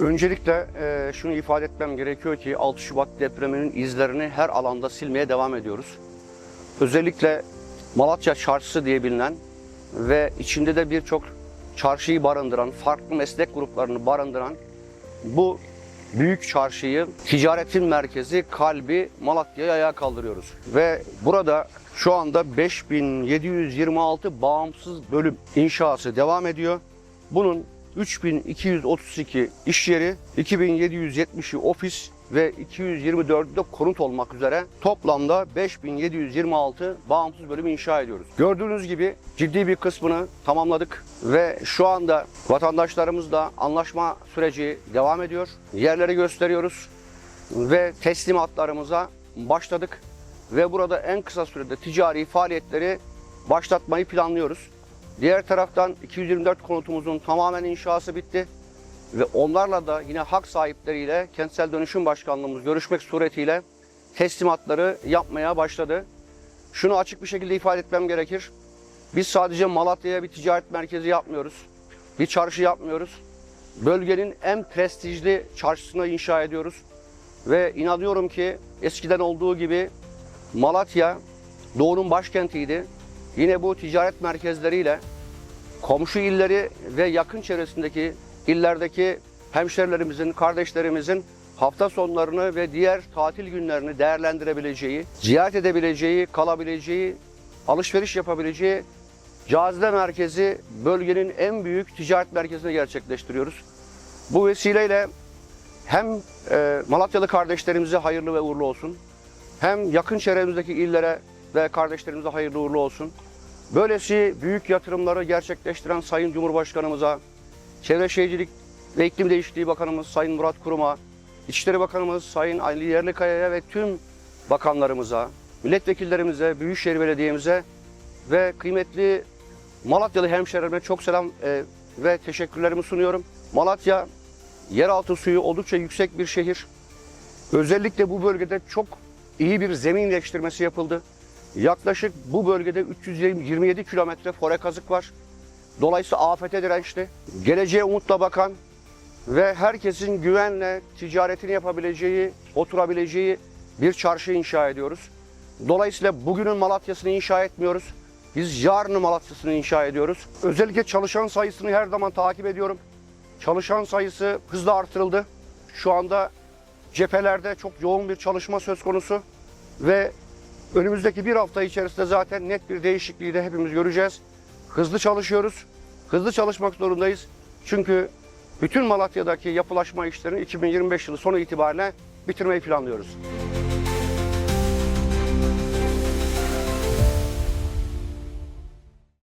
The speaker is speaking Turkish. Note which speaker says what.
Speaker 1: Öncelikle e, şunu ifade etmem gerekiyor ki 6 Şubat depreminin izlerini her alanda silmeye devam ediyoruz. Özellikle Malatya Çarşısı diye bilinen ve içinde de birçok çarşıyı barındıran, farklı meslek gruplarını barındıran bu büyük çarşıyı, ticaretin merkezi, kalbi Malatya'ya ayağa kaldırıyoruz. Ve burada şu anda 5726 bağımsız bölüm inşası devam ediyor. Bunun 3232 iş yeri, 2770'i ofis ve 224'ü de konut olmak üzere toplamda 5726 bağımsız bölüm inşa ediyoruz. Gördüğünüz gibi ciddi bir kısmını tamamladık ve şu anda vatandaşlarımızla anlaşma süreci devam ediyor. Yerleri gösteriyoruz ve teslimatlarımıza başladık ve burada en kısa sürede ticari faaliyetleri başlatmayı planlıyoruz. Diğer taraftan 224 konutumuzun tamamen inşası bitti ve onlarla da yine hak sahipleriyle Kentsel Dönüşüm Başkanlığımız görüşmek suretiyle teslimatları yapmaya başladı. Şunu açık bir şekilde ifade etmem gerekir. Biz sadece Malatya'ya bir ticaret merkezi yapmıyoruz. Bir çarşı yapmıyoruz. Bölgenin en prestijli çarşısını inşa ediyoruz. Ve inanıyorum ki eskiden olduğu gibi Malatya doğunun başkentiydi. Yine bu ticaret merkezleriyle komşu illeri ve yakın çevresindeki illerdeki hemşerilerimizin, kardeşlerimizin hafta sonlarını ve diğer tatil günlerini değerlendirebileceği, ziyaret edebileceği, kalabileceği, alışveriş yapabileceği cazibe merkezi bölgenin en büyük ticaret merkezini gerçekleştiriyoruz. Bu vesileyle hem e, Malatyalı kardeşlerimize hayırlı ve uğurlu olsun, hem yakın çevremizdeki illere ve kardeşlerimize hayırlı uğurlu olsun. Böylesi büyük yatırımları gerçekleştiren Sayın Cumhurbaşkanımıza, Çevre Şehircilik ve İklim Değişikliği Bakanımız Sayın Murat Kurum'a, İçişleri Bakanımız Sayın Ali Yerlikaya'ya ve tüm bakanlarımıza, milletvekillerimize, Büyükşehir Belediye'mize ve kıymetli Malatyalı hemşehrilerime çok selam e, ve teşekkürlerimi sunuyorum. Malatya yeraltı suyu oldukça yüksek bir şehir. Özellikle bu bölgede çok iyi bir zemin iyileştirmesi yapıldı. Yaklaşık bu bölgede 327 kilometre fore kazık var. Dolayısıyla afete dirençli. Geleceğe umutla bakan ve herkesin güvenle ticaretini yapabileceği, oturabileceği bir çarşı inşa ediyoruz. Dolayısıyla bugünün Malatya'sını inşa etmiyoruz. Biz yarının Malatya'sını inşa ediyoruz. Özellikle çalışan sayısını her zaman takip ediyorum. Çalışan sayısı hızla artırıldı. Şu anda cephelerde çok yoğun bir çalışma söz konusu ve Önümüzdeki bir hafta içerisinde zaten net bir değişikliği de hepimiz göreceğiz. Hızlı çalışıyoruz. Hızlı çalışmak zorundayız. Çünkü bütün Malatya'daki yapılaşma işlerini 2025 yılı sonu itibariyle bitirmeyi planlıyoruz.